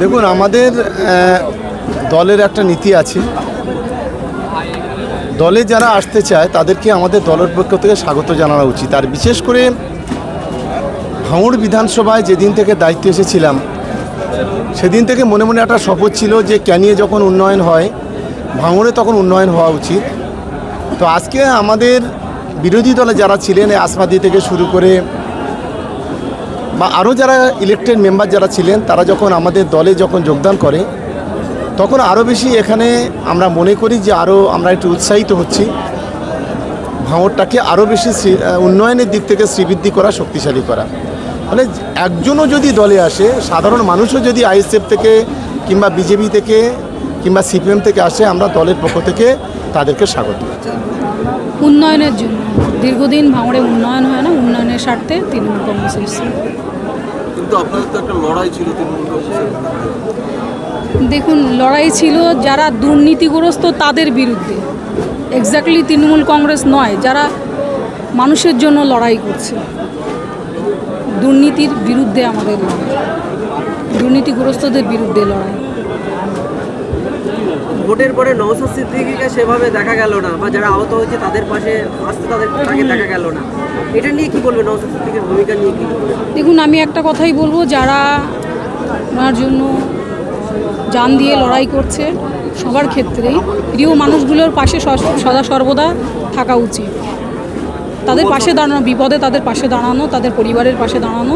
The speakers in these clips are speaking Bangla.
দেখুন, আমাদের দলের একটা নীতি আছে। দলে যারা আসতে চায়, তাদেরকে আমাদের দলের পক্ষ থেকে স্বাগত জানানো উচিত। আর বিশেষ করে ভাঙড় বিধানসভায় যেদিন থেকে দায়িত্ব এসেছিলাম, সেদিন থেকে মনে মনে একটা শপথ ছিল যে ক্যানিয়ে যখন উন্নয়ন হয়, ভাঙড়ে তখন উন্নয়ন হওয়া উচিত। তো আজকে আমাদের বিরোধী দলে যারা ছিলেন আসমাদি থেকে শুরু করে বা আরও যারা ইলেকটেড মেম্বার যারা ছিলেন, তারা যখন আমাদের দলে যখন যোগদান করে, তখন আরও বেশি এখানে আমরা মনে করি যে আরও আমরা একটু উৎসাহিত হচ্ছি। ভাঙরটাকে আরও বেশি উন্নয়নের দিক থেকে শ্রীবৃদ্ধি করা, শক্তিশালী করা। মানে একজনও যদি দলে আসে, সাধারণ মানুষও যদি আইএসএফ থেকে কিংবা বিজেপি থেকে কিংবা সিপিএম থেকে আসে আমরা দলের পক্ষ থেকে তাদেরকে স্বাগত। উন্নয়নের জন্য। দীর্ঘদিন ভাঙড়ে উন্নয়ন হয় না উন্নয়নের স্বার্থে তৃণমূল কংগ্রেস এসেছে। কিন্তু আপনাদের তো একটা লড়াই ছিল তৃণমূল কংগ্রেসের দেখুন লড়াই ছিল যারা দুর্নীতিগ্রস্ত তাদের বিরুদ্ধে। এক্স্যাক্টলি তৃণমূল কংগ্রেস নয় যারা মানুষের জন্য লড়াই করছে। দুর্নীতির বিরুদ্ধে আমাদের লড়াই। দুর্নীতিগ্রস্তদের বিরুদ্ধে লড়াই। ভোটের পরে নওসাদ সিদ্দিকিকে সেভাবে দেখা গেল না, বা যারা আহত হয়েছে তাদের পাশে আসতে তাদের তাকে দেখা গেল না। এটা নিয়ে কি বলবে নওসাদ সিদ্দিকের ভূমিকা নিয়ে কি দেখুন, আমি একটা কথাই বলব, যারা ওনার জন্য জান দিয়ে লড়াই করছে, সবার ক্ষেত্রেই প্রিয় মানুষগুলোর পাশে সদা সর্বদা থাকা উচিত। তাদের পাশে দাঁড়ানো, বিপদে তাদের পাশে দাঁড়ানো, তাদের পরিবারের পাশে দাঁড়ানো,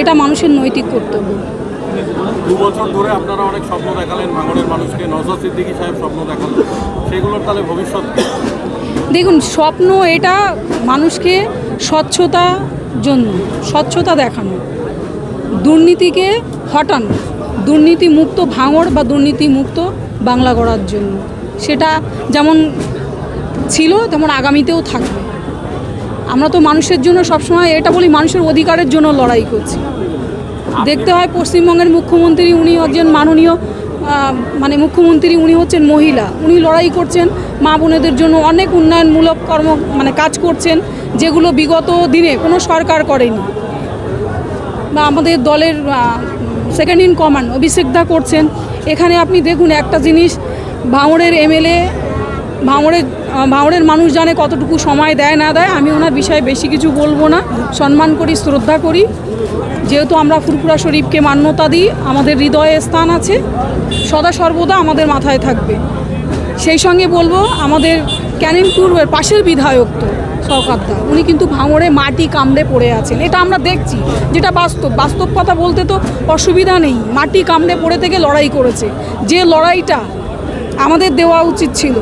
এটা মানুষের নৈতিক কর্তব্য। দু বছর ধরে আপনারা অনেক স্বপ্ন দেখালেন ভাঙড়ের মানুষকে নজর সিদ্দিকী সাহেব স্বপ্ন দেখালেন। সেগুলোর তাহলে ভবিষ্যৎ দেখুন, স্বপ্ন এটা মানুষকে স্বচ্ছতা জন্য, স্বচ্ছতা দেখানো, দুর্নীতিকে হটানো দুর্নীতি মুক্ত ভাঙড় বা দুর্নীতি মুক্ত বাংলা গড়ার জন্য। সেটা যেমন ছিল, তেমন আগামীতেও থাকবে। আমরা তো মানুষের জন্য সবসময় এটা বলি, মানুষের অধিকারের জন্য লড়াই করছি। দেখতে হয় পশ্চিমবঙ্গের মুখ্যমন্ত্রী, উনি একজন মাননীয় মানে মুখ্যমন্ত্রী, উনি হচ্ছেন মহিলা। উনি লড়াই করছেন মা বোনেদের জন্য অনেক উন্নয়নমূলক কর্ম মানে কাজ করছেন, যেগুলো বিগত দিনে কোনো সরকার করেনি। বা আমাদের দলের সেকেন্ড ইন কমান্ড অভিষেক দা করছেন। এখানে আপনি দেখুন একটা জিনিস, ভাঙড়ের এমএলএ ভাঙড়ের ভাঙড়ের মানুষ জানে কতটুকু সময় দেয়, না দেয়, আমি ওনার বিষয়ে বেশি কিছু বলব না। সম্মান করি, শ্রদ্ধা করি। যেহেতু আমরা ফুরফুরা শরীফকে মান্যতা দিই, আমাদের হৃদয়ে স্থান আছে, সদা সর্বদা আমাদের মাথায় থাকবে। সেই সঙ্গে বলব, আমাদের ক্যানিং পূর্বের পাশের বিধায়ক তো সরকারদা উনি কিন্তু ভাঙড়ে মাটি কামড়ে পড়ে আছেন। এটা আমরা দেখছি, যেটা বাস্তব। বাস্তব কথা বলতে তো অসুবিধা নেই। মাটি কামড়ে পড়ে থেকে লড়াই করেছে। যে লড়াইটা আমাদের দেওয়া উচিত ছিল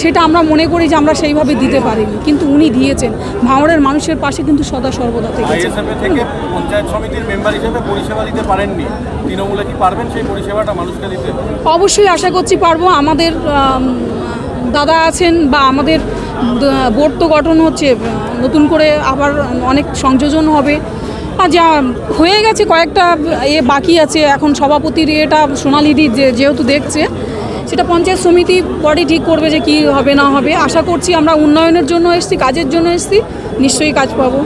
সেটা আমরা মনে করি যে আমরা সেইভাবে দিতে পারিনি কিন্তু উনি দিয়েছেন। ভাঙড়ের মানুষের পাশে কিন্তু সদা সর্বদা থেকেছেন থেকে পঞ্চায়েত সমিতির মেম্বার হিসেবে পরিষেবা দিতে পারেননি। তৃণমূলে কি পারবেন সেই পরিষেবাটা মানুষকে দিতে? অবশ্যই আশা করছি পারব। আমাদের দাদা আছেন বা আমাদের বোর্ড তো গঠন হচ্ছে নতুন করে আবার অনেক সংযোজন হবে। আর যা হয়ে গেছে কয়েকটা এ বাকি আছে। এখন সভাপতির এটা সোনালিদি যে যেহেতু দেখছে সেটা পঞ্চায়েত সমিতি পরে ঠিক করবে যে কি হবে, না হবে। আশা করছি আমরা উন্নয়নের জন্য এসেছি, কাজের জন্য এসেছি, নিশ্চয়ই কাজ পাবো।